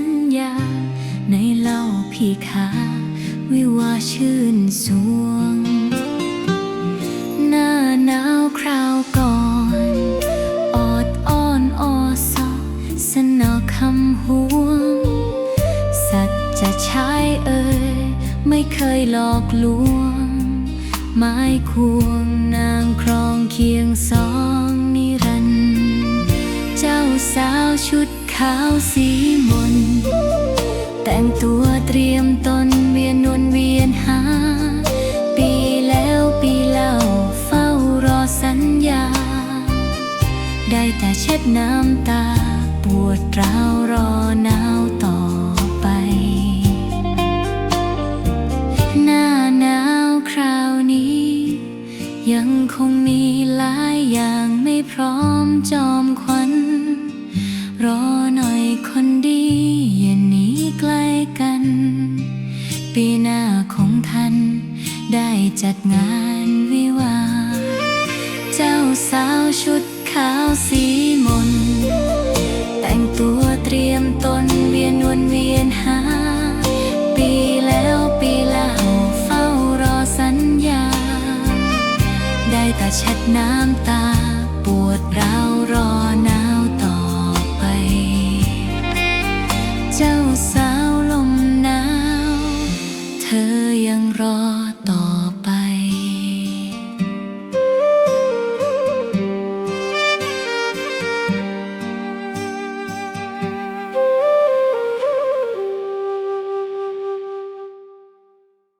ญญา ในเล่าพี่ขาวิวาชื่นสวง หน้าหนาวคราวก่อนออดอ้อนออสอสนอคำห่วง สัตว์จะใช้เอ่ยไม่เคยหลอกลวง ไม้ควงนางครองเคียงสองนิรันเจ้าสาวชุด ขาวสีมน แต่งตัวเตรียมตนเวียนวนเวียนหา ปีแล้วปีเล่าเฝ้ารอสัญญา ได้แต่เช็ดน้ำตา ปวดร้าวรอหนาวต่อไป หน้าหนาวคราวนี้ ยังคงมีหลายอย่างไม่พร้อมจอมขวัญ รอหน่อยคนดีอย่าหนีใกล้กัน ปีหน้าของท่านได้จัดงานวิวา เจ้าสาวชุดขาวสีมน แต่งตัวเตรียมตนเวียนวนเวียนหา ปีแล้วปีเล่าเฝ้ารอสัญญา ได้แต่เช็ดน้ำตาปวดร้าวรอนาว